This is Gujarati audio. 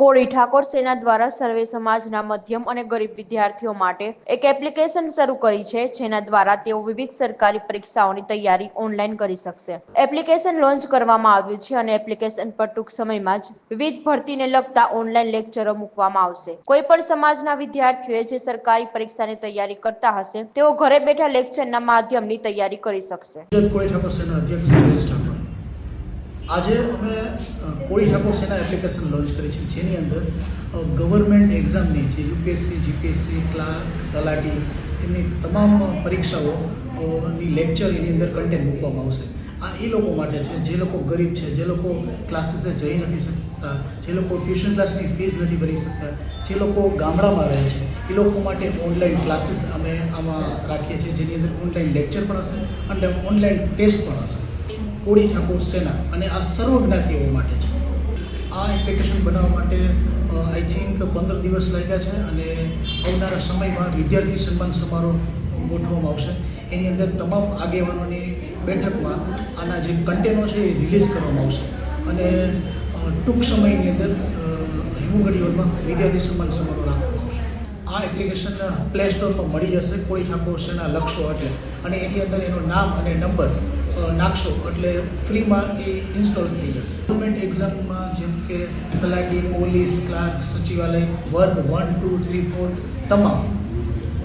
કોળી ઠાકોર સેના દ્વારા સર્વે સમાજના મધ્યમ અને ગરીબ વિદ્યાર્થીઓ માટે એક એપ્લિકેશન શરૂ કરી છે, જેના દ્વારા તેઓ વિવિધ સરકારી પરીક્ષાઓની તૈયારી ઓનલાઈન કરી શકશે. એપ્લિકેશન લોન્ચ કરવામાં આવ્યું છે અને એપ્લિકેશન પર ટૂંક સમયમાં જ વિવિધ ભરતીને લગતા ઓનલાઈન લેક્ચરો મૂકવામાં આવશે. કોઈ પણ સમાજના વિદ્યાર્થીઓએ જે સરકારી પરીક્ષાની તૈયારી કરતા હશે, તેઓ ઘરે બેઠા લેક્ચરના માધ્યમની તૈયારી કરી શકશે ગુજરાત કોળી ઠાકોર સેના અધ્યક્ષ જયેશ ઠાકોર આજે અમે કોળી ઠાકોર સેના એપ્લિકેશન લોન્ચ કરી છે, જેની અંદર ગવર્મેન્ટ એક્ઝામની જે યુપીએસસી જીપીએસસી ક્લાર્ક તલાટી, એમની તમામ પરીક્ષાઓ ની લેક્ચર એની અંદર કન્ટેન્ટ મૂકવામાં આવશે. આ એ લોકો માટે છે, જે લોકો ગરીબ છે, જે લોકો ક્લાસીસે જઈ નથી શકતા, જે લોકો ટ્યુશન ક્લાસની ફીસ નથી ભરી શકતા, જે લોકો ગામડામાં રહે છે, એ લોકો માટે ઓનલાઈન ક્લાસીસ અમે આમાં રાખીએ છીએ, જેની અંદર ઓનલાઈન લેક્ચર પણ હશે અને ઓનલાઈન ટેસ્ટ પણ હશે. કોળી ઠાકોર સેના અને આ સર્વ જ્ઞાતિઓ માટે છે. આ એપ્લિકેશન બનાવવા માટે આઈ થિંક પંદર દિવસ લાગ્યા છે અને આવનારા સમયમાં વિદ્યાર્થી સન્માન સમારોહ ગોઠવવામાં આવશે. એની અંદર તમામ આગેવાનોની બેઠકમાં આના જે કન્ટેનો છે એ રિલીઝ કરવામાં આવશે. અને ટૂંક સમયની અંદર હિમુગઢી હોલમાં વિદ્યાર્થી સન્માન સમારોહ રાખવામાં એપ્લિકેશન પ્લે સ્ટોરમાં મળી જશે. કોળી ઠાકોર સેના લખશો એટલે અને એની અંદર એનું નામ અને નંબર નાખશો એટલે ફ્રીમાં એ ઇન્સ્ટોલ થઈ જશે. ગવર્મેન્ટ એક્ઝામમાં જેમ કે તલાટી પોલીસ ક્લાર્ક સચિવાલય વર્ગ વન ટુ થ્રી ફોર તમામ